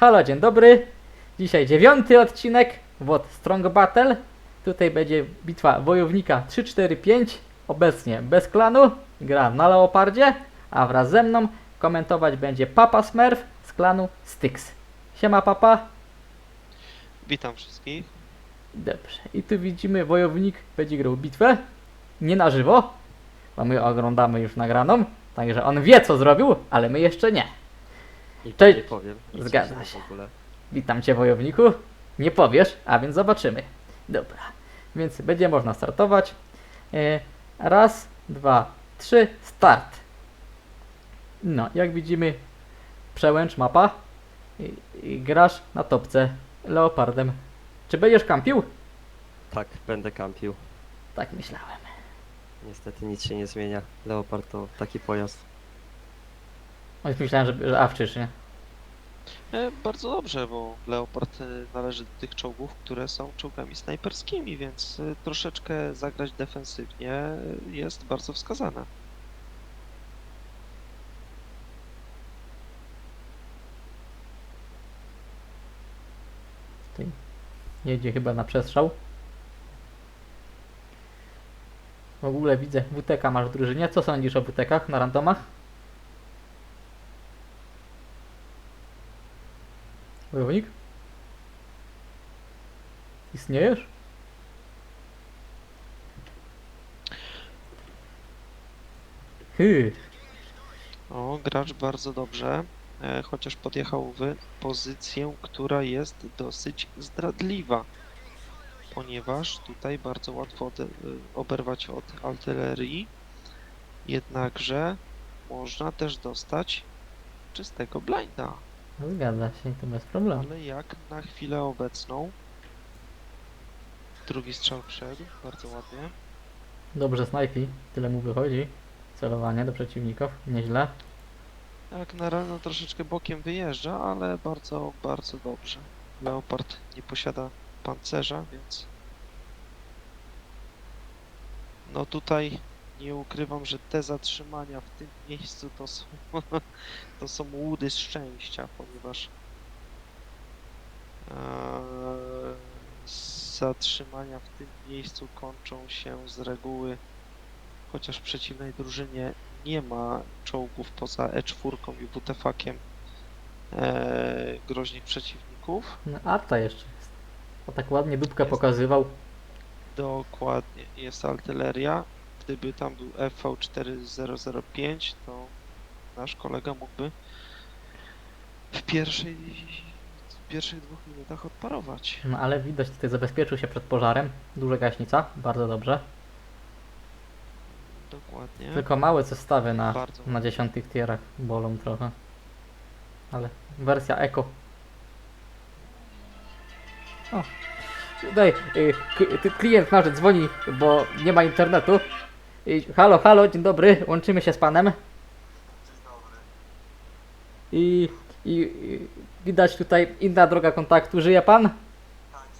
Halo, dzień dobry. Dzisiaj dziewiąty odcinek WOT Strong Battle. Tutaj będzie bitwa wojownika 3-4-5. Obecnie bez klanu. Gra na Leopardzie. A wraz ze mną komentować będzie Papa Smurf z klanu Styx. Siema Papa. Witam wszystkich. Dobrze. I tu widzimy wojownik będzie grał bitwę. Nie na żywo. Bo my oglądamy już nagraną. Także on wie co zrobił, ale my jeszcze nie. I Cześć. nie powiem. nic Zgadza się. W ogóle. Witam Cię wojowniku. Nie powiesz, a więc zobaczymy. Dobra, więc będzie można startować. E, Raz, dwa, trzy, start. No, jak widzimy, przełęcz mapa. I, i grasz na topce leopardem. Czy będziesz kampił? Tak, będę kampił. Tak myślałem. Niestety nic się nie zmienia. Leopard to taki pojazd. Oj, myślałem, że, że awczysz, nie? E, bardzo dobrze, bo Leopard e, należy do tych czołgów, które są czołgami snajperskimi, więc e, troszeczkę zagrać defensywnie e, jest bardzo wskazane. Jedzie chyba na przestrzał. W ogóle widzę, WTK masz w drużynie. Co sądzisz o WTKach na randomach? Wojownik? Istniejesz? Hy, O, gracz bardzo dobrze, e, chociaż podjechał w pozycję, która jest dosyć zdradliwa, ponieważ tutaj bardzo łatwo ode- oberwać od artylerii, jednakże można też dostać czystego blinda. No zgadza się, to bez problemu. Ale jak na chwilę obecną. Drugi strzał wszedł, bardzo ładnie. Dobrze snajpi, tyle mu wychodzi. Celowanie do przeciwników, nieźle. Jak na razie troszeczkę bokiem wyjeżdża, ale bardzo, bardzo dobrze. Leopard nie posiada pancerza, więc. No tutaj nie ukrywam, że te zatrzymania w tym miejscu to są, to są łudy szczęścia, ponieważ eee, zatrzymania w tym miejscu kończą się z reguły, chociaż w przeciwnej drużynie nie ma czołgów poza E4 i WTF-kiem eee, groźnych przeciwników. No, Arta jeszcze jest. O tak ładnie dupkę pokazywał. Dokładnie, jest artyleria. Gdyby tam był FV4005, to nasz kolega mógłby w pierwszej, w pierwszych dwóch minutach odparować. No ale widać tutaj zabezpieczył się przed pożarem. Duża gaśnica, bardzo dobrze. Dokładnie. Tylko małe zestawy na, Bardzo na dziesiątych tierach bolą trochę. Ale wersja eko. O, tutaj y, k- ty- klient nasz dzwoni, bo nie ma internetu. Y, halo, halo, dzień dobry, łączymy się z panem. I, i, i widać tutaj inna droga kontaktu. Żyje pan? Tak,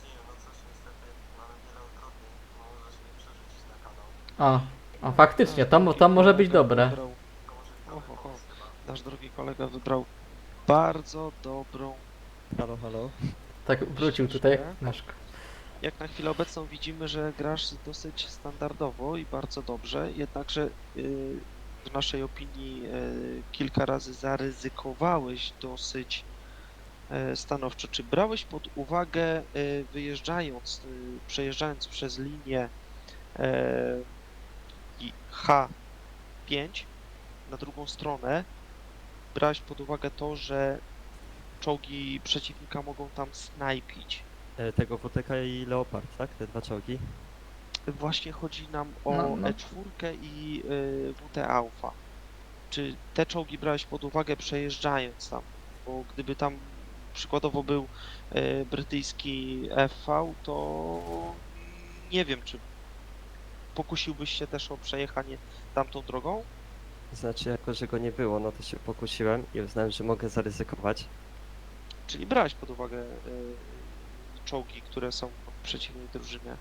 żyję, no cóż, niestety mamy wiele utrudnień, może się nie przerzucić na kanał. O, o faktycznie, to, mo- to może być dobre. Wybrał, To może być Oho, dobry ho. pomysł chyba. nasz drogi kolega wybrał bardzo dobrą Halo, halo. Tak wrócił tutaj nasz. Jak na chwilę obecną widzimy, że grasz dosyć standardowo i bardzo dobrze, jednakże y, w naszej opinii y, kilka razy zaryzykowałeś dosyć y, stanowczo. Czy brałeś pod uwagę wyjeżdżając, przejeżdżając przez linię y, i H5 na drugą stronę, brałeś pod uwagę to, że czołgi przeciwnika mogą tam snajpić? E, tego WTK i Leopard, tak? Te dwa czołgi. Właśnie chodzi nam o No, no. E4 i y, WT Alpha. Czy te czołgi brałeś pod uwagę przejeżdżając tam? Bo gdyby tam przykładowo był y, brytyjski FV, to nie wiem, czy pokusiłbyś się też o przejechanie tamtą drogą? Znaczy, jako że go nie było, no to się pokusiłem i uznałem, że mogę zaryzykować. Czyli brałeś pod uwagę y, czołgi, które są w przeciwnej drużynie?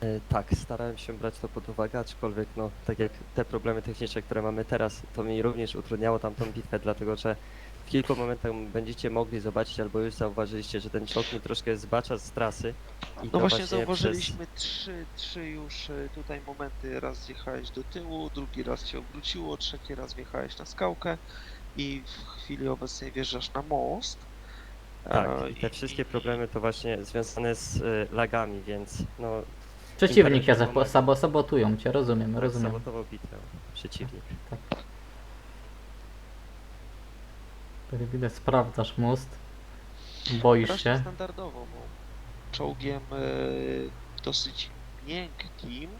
E, tak, starałem się brać to pod uwagę, aczkolwiek no, tak jak te problemy techniczne, które mamy teraz, to mi również utrudniało tamtą bitwę, dlatego że w kilku momentach będziecie mogli zobaczyć, albo już zauważyliście, że ten czołg mi troszkę zbacza z trasy. I No to właśnie zauważyliśmy trzy, trzy już y, tutaj momenty. Raz zjechałeś do tyłu, drugi raz cię obróciło, trzeci raz wjechałeś na skałkę i w chwili obecnej wjeżdżasz na most. Tak, E, i te wszystkie problemy to właśnie związane z y, lagami, więc no Przeciwnik się Internet zapo- pomaga. sabo- sabotują cię, rozumiem, rozumiem. sabotował bitwę przeciwnik. Tutaj Widać, sprawdzasz most. Boisz Grasz się. standardowo, bo czołgiem y, dosyć miękkim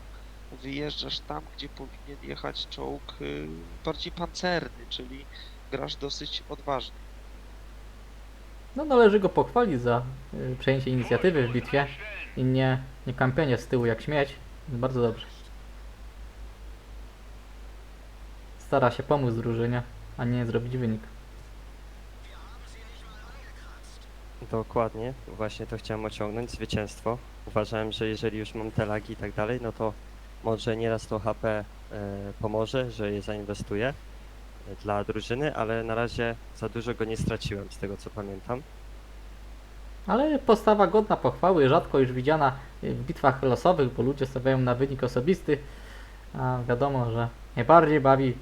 wyjeżdżasz tam, gdzie powinien jechać czołg y, bardziej pancerny, czyli grasz dosyć odważnie. No należy go pochwalić za y, przejęcie inicjatywy w bitwie i nie, nie kampienie z tyłu jak śmieć. Bardzo dobrze. Stara się pomóc drużynie, a nie zrobić wynik. Dokładnie, właśnie to chciałem osiągnąć, zwycięstwo. Uważałem, że jeżeli już mam te lagi i tak dalej, no to może nieraz to HP e, pomoże, że je zainwestuję dla drużyny, ale na razie za dużo go nie straciłem, z tego co pamiętam. Ale postawa godna pochwały, rzadko już widziana w bitwach losowych, bo ludzie stawiają na wynik osobisty. A wiadomo, że najbardziej bawi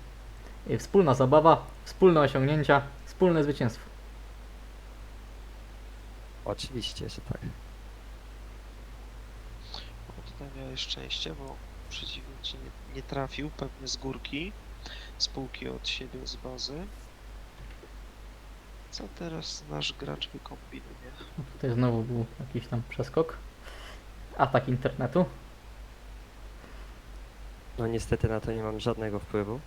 wspólna zabawa, wspólne osiągnięcia, wspólne zwycięstwo. Oczywiście, że tak. Tutaj miałeś szczęście, bo przeciwnik ci nie, nie trafił, pewnie z górki, z półki od siebie, z bazy. Co teraz nasz gracz wykombinuje? No Tutaj znowu był jakiś tam przeskok. Atak internetu. No niestety na to nie mam żadnego wpływu.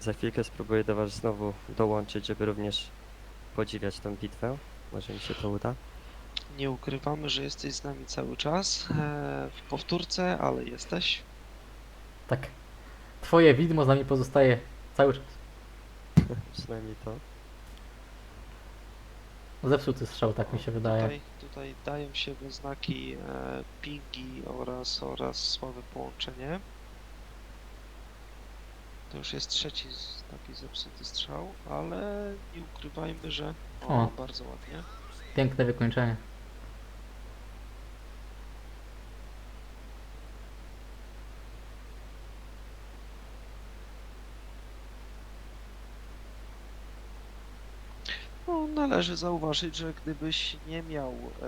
Za chwilkę spróbuję do Was znowu dołączyć, żeby również podziwiać tą bitwę. Może mi się to uda. Nie ukrywamy, że jesteś z nami cały czas e, w powtórce, ale jesteś. Tak. Twoje widmo z nami pozostaje cały czas. Przynajmniej to. Zepsuty strzał, tak mi się wydaje. Tutaj, tutaj dają się we znaki e, pingi oraz, oraz słabe połączenie. To już jest trzeci z- taki zepsuty strzał, ale nie ukrywajmy, że o, O. bardzo ładnie. Piękne wykończenie. No, należy zauważyć, że gdybyś nie miał e,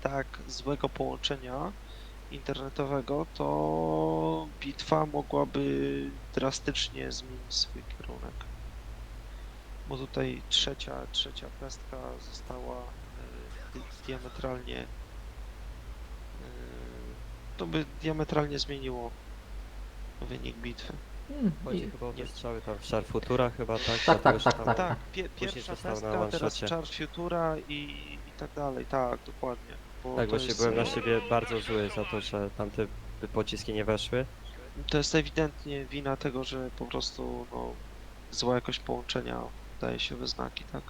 tak złego połączenia internetowego, to bitwa mogłaby drastycznie zmienić swój kierunek. Bo tutaj trzecia, trzecia pestka została di- diametralnie e, to by diametralnie zmieniło wynik bitwy. Mm, Chodzi chyba o te strzały tam w Szarfutura chyba, tak? Tak, tak, tak, tam- tak. Tak, pie, pierwsza pestka, teraz. Char Futura i, i tak dalej, tak, dokładnie. Bo Tak, właśnie jest, byłem na siebie bardzo zły za to, że tamte pociski nie weszły. To jest ewidentnie wina tego, że po prostu no, zła jakość połączenia daje się we znaki, tak?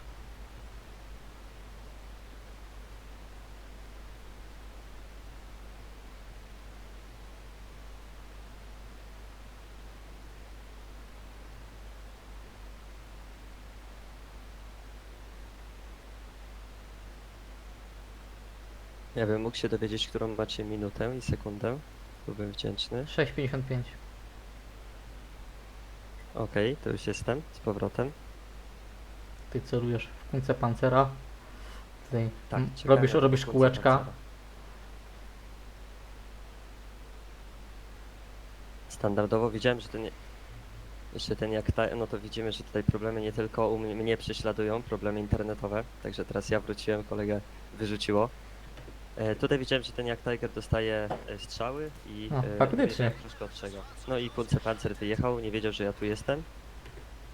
Ja bym mógł się dowiedzieć, którą macie minutę i sekundę. Byłbym wdzięczny. 6,55. Okej, to już jestem z powrotem. Ty celujesz w końce pancera. Tutaj Tak, czekałem robisz, robisz kółeczka. pancera. Standardowo widziałem, że ten. Jeszcze ten jak ta, no to widzimy, że tutaj problemy nie tylko u mnie, mnie prześladują, problemy internetowe. Także teraz ja wróciłem, kolegę wyrzuciło. E, tutaj widziałem, że ten jak Tiger dostaje e, strzały i No, e, faktycznie. wiedziałem troszkę od czego. No i Kunce Panzer wyjechał, nie wiedział, że ja tu jestem.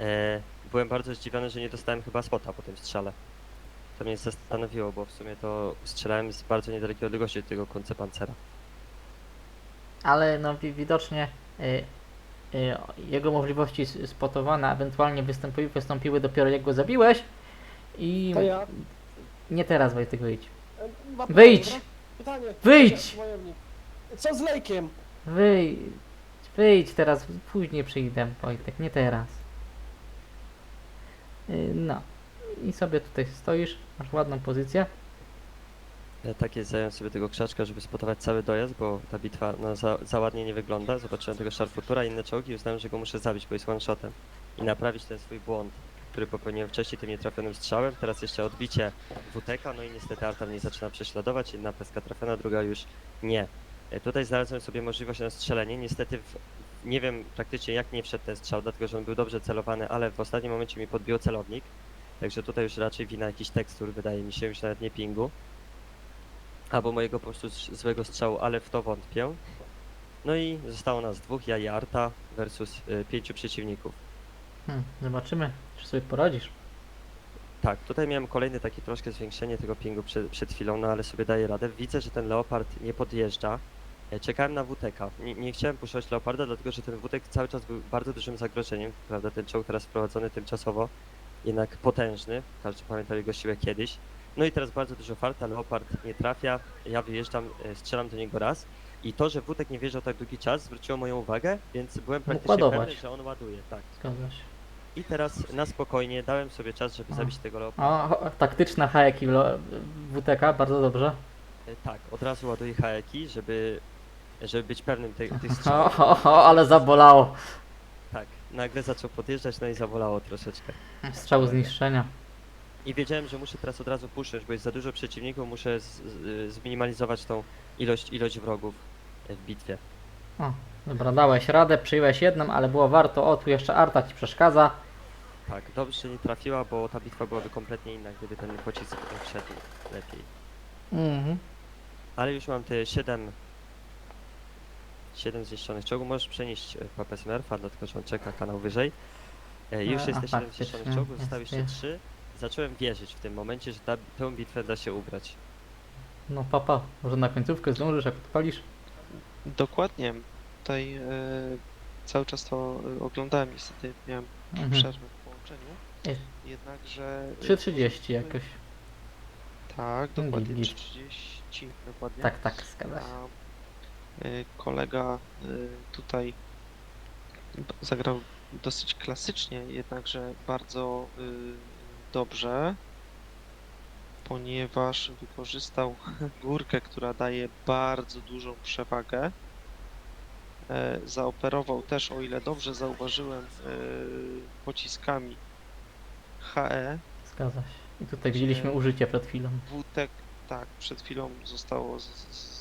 E, byłem bardzo zdziwiony, że nie dostałem chyba spota po tym strzale. To mnie zastanowiło, bo w sumie to strzelałem z bardzo niedalekiej odległości od tego Kunce Pancera. Ale no wi- widocznie y, y, jego możliwości s- spotowane, ewentualnie wystąpiły, wystąpiły dopiero jak go zabiłeś. I To ja. nie teraz Wojtek wyjdź. E, dwa Wyjdź! pytania, dobra? Pytanie. Wyjdź! Wojownik. Co z lejkiem? Wyjdź, wyjdź teraz, później przyjdę, Wojtek, nie teraz. Y, No. I sobie tutaj stoisz, masz ładną pozycję. Ja tak jest zająłem sobie tego krzaczka, żeby spotować cały dojazd, bo ta bitwa no, za, za ładnie nie wygląda. Zobaczyłem tego szarfutura, inne czołgi i uznałem, że go muszę zabić, bo jest one-shotem. I naprawić ten swój błąd, który popełniłem wcześniej tym nietrafionym strzałem. Teraz jeszcze odbicie WTK, no i niestety Arta mnie zaczyna prześladować. Jedna peska trafiona, druga już nie. E, Tutaj znalazłem sobie możliwość na strzelenie. Niestety w, nie wiem praktycznie jak nie wszedł ten strzał, dlatego że on był dobrze celowany, ale w ostatnim momencie mi podbiło celownik. Także tutaj już raczej wina jakichś tekstur, wydaje mi się, już nawet nie pingu. Albo mojego po prostu złego strzału, ale w to wątpię. No i zostało nas dwóch, ja i Arta versus y, pięciu przeciwników. Hmm, zobaczymy, czy sobie poradzisz. Tak, tutaj miałem kolejne takie troszkę zwiększenie tego pingu przed, przed chwilą, no ale sobie daję radę. Widzę, że ten Leopard nie podjeżdża. Czekałem na WTK. Nie, nie chciałem puszczać Leoparda, dlatego że ten WTK cały czas był bardzo dużym zagrożeniem. Prawda, ten czołg teraz wprowadzony tymczasowo, jednak potężny. Każdy pamiętał jego siłę kiedyś. No i teraz bardzo dużo farta, Leopard nie trafia, ja wyjeżdżam, e, strzelam do niego raz. I to, że WTK nie wjeżdżał tak długi czas, zwróciło moją uwagę, więc byłem praktycznie ładować. pewny, że on ładuje. Tak. Zgadza się. I teraz na spokojnie dałem sobie czas, żeby A. zabić tego Leoparda. O, taktyczna hajeki WTK, bardzo dobrze. E, Tak, od razu ładuję haeki, żeby, żeby być pewnym tych, tych O, strzałów. o, o, ale zabolało. Tak, nagle zaczął podjeżdżać, no i zabolało troszeczkę. Strzał zniszczenia. I wiedziałem, że muszę teraz od razu puszczać, bo jest za dużo przeciwników, muszę z, z, zminimalizować tą ilość, ilość wrogów w bitwie. O, dobra, dałeś radę, przyjąłeś jedną, ale było warto. O, tu jeszcze Arta ci przeszkadza. Tak, dobrze, że nie trafiła, bo ta bitwa byłaby kompletnie inna, gdyby ten pocisk wszedł lepiej. Mhm. Ale już mam te 7 7 zniszczonych czołgów. Możesz przenieść e, papę Smurfa, dlatego że on czeka kanał wyżej. E, już A, jest a, te 7 faktycznie, zniszczonych czołgów, zostały jeszcze jest. 3. Zacząłem wierzyć w tym momencie, że ta, tę bitwę da się ugrać. No papa, może na końcówkę zdążysz, jak odpalisz? Dokładnie. Tutaj e, cały czas to e, oglądałem, niestety miałem Mhm. przerwę w połączeniu. Jest. Jednakże... e, 3.30 jakoś. Tak, No, dokładnie git, git. 3.30 dokładnie. Tak, tak, zgadza się. Y, kolega y, tutaj zagrał dosyć klasycznie, jednakże bardzo y, dobrze, ponieważ wykorzystał górkę, która daje bardzo dużą przewagę. E, Zaoperował też, o ile dobrze zauważyłem, y, pociskami HE. Zgadza się. I tutaj widzieliśmy użycie przed chwilą. WTEK, tak, przed chwilą zostało z, z,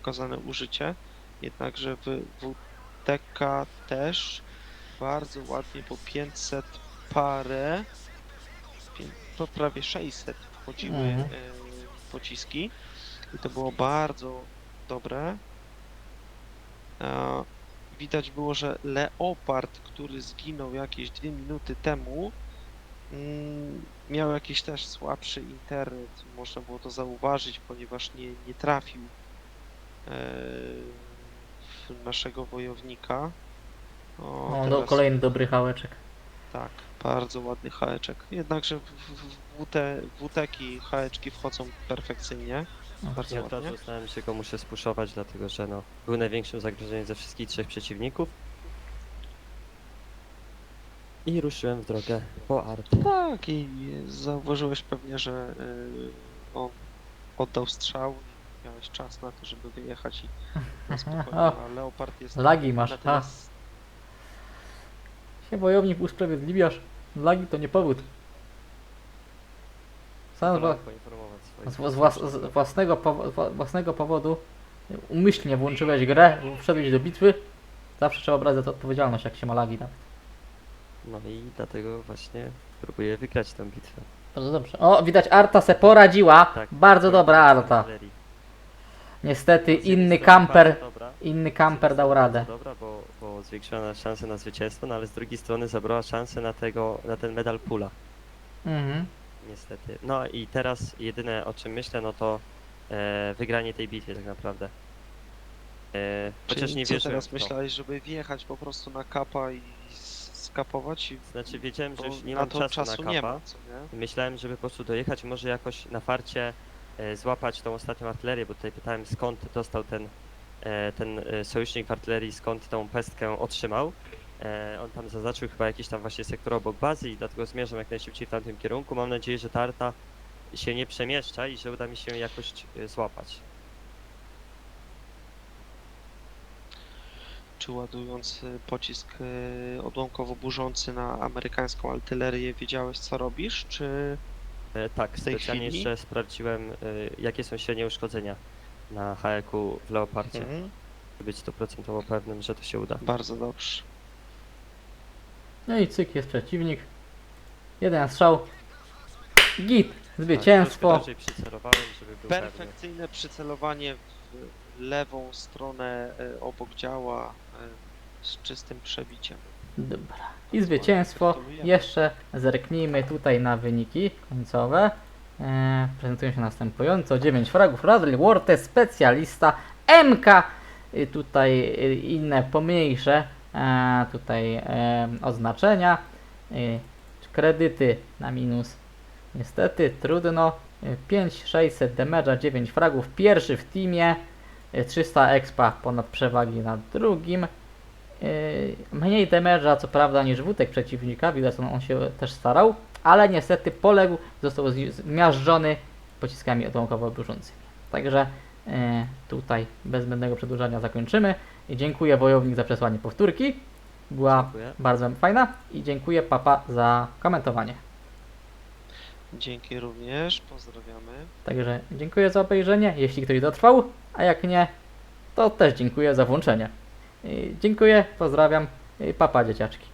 pokazane użycie, jednakże w WTK też bardzo ładnie po 500 parę, po prawie 600 wchodziły Mhm. e, pociski i to było bardzo dobre. Widać było, że Leopard, który zginął jakieś dwie minuty temu, mm, miał jakiś też słabszy internet. Można było to zauważyć, ponieważ nie, nie trafił naszego wojownika. O, no, teraz- kolejny dobry hałeczek. Tak, bardzo ładny haeczek. Jednakże w, w, WT, WTki haeczki wchodzą perfekcyjnie. Bardzo Ja ładnie. uznałem, że go muszę spuszować, dlatego że no, był największym zagrożeniem ze wszystkich trzech przeciwników. I ruszyłem w drogę po Art. Tak, i zauważyłeś pewnie, że y, on oddał strzał i miałeś czas na to, żeby wyjechać i na spokojnie. O. A Leopard jest Lagi masz, ha. tyle Się wojownik usprawiedliwiasz. Lagi to nie powód. Sam z, wa- Wolałem poinformować swoich z, z, włas, z własnego, powo- wła- własnego powodu umyślnie włączyłeś grę, wszedłeś do bitwy. Zawsze trzeba brać za to odpowiedzialność, jak się ma lagi. nawet. No i dlatego właśnie próbuję wygrać tę bitwę. Bardzo dobrze. O, widać Arta se poradziła. Tak. Bardzo dobra Arta. Artylerii. Niestety Z jednej inny strony kamper, bardzo dobra, inny kamper dał radę. Dobra, bo, bo zwiększyła nas szansę na zwycięstwo, no ale z drugiej strony zabrała szansę na tego, na ten medal pula. Mhm. Niestety. No i teraz jedyne o czym myślę, no to e, wygranie tej bitwy tak naprawdę. E, chociaż Czyli nie co wierzyłem teraz to. myślałeś, żeby wjechać po prostu na kapa i s- skapować? I, Znaczy wiedziałem, że bo już nie na mam to czasu, czasu na nie kapa. ma, co nie? Myślałem, żeby po prostu dojechać, może jakoś na farcie złapać tą ostatnią artylerię, bo tutaj pytałem skąd dostał ten e, ten e, sojusznik w artylerii skąd tą pestkę otrzymał. E, on tam zaznaczył chyba jakiś tam właśnie sektor obok bazy i dlatego zmierzam jak najszybciej w tamtym kierunku. Mam nadzieję, że ta arta się nie przemieszcza i że uda mi się jakoś e, złapać. Czy ładując pocisk odłamkowo burzący na amerykańską artylerię wiedziałeś co robisz, czy E, tak, W tej specjalnie chwili? jeszcze sprawdziłem, e, jakie są średnie uszkodzenia na HEQ w Leopardzie, Mhm. żeby być stuprocentowo pewnym, że to się uda. Bardzo dobrze. No i cyk jest przeciwnik. Jeden strzał. Git. Tak, Zwycięstwo. troszkę bardziej przycelowałem, żeby był pewny. Perfekcyjne przycelowanie w lewą stronę y, obok działa y, z czystym przebiciem. Dobra. I zwycięstwo. Jeszcze zerknijmy tutaj na wyniki końcowe. E, prezentują się następująco. 9 fragów, Radley Worte, specjalista, MK. I tutaj y, inne pomniejsze e, tutaj e, oznaczenia. Y, kredyty na minus. Niestety, trudno. Y, 5600 damage'a, 9 fragów. Pierwszy w teamie. Y, 300 expa ponad przewagi nad drugim. Yy, mniej damage'a co prawda niż wutek przeciwnika, widać on, on się też starał, ale niestety poległ, został zmiażdżony pociskami odłamkowo burzącymi. Także yy, tutaj bez zbędnego przedłużania zakończymy. I dziękuję Wojownik za przesłanie powtórki. Była Dziękuję. bardzo fajna i dziękuję Papa za komentowanie. Dzięki również, pozdrawiamy. Także dziękuję za obejrzenie, jeśli ktoś dotrwał, a jak nie, to też dziękuję za włączenie. Dziękuję, pozdrawiam, papa dzieciaczki.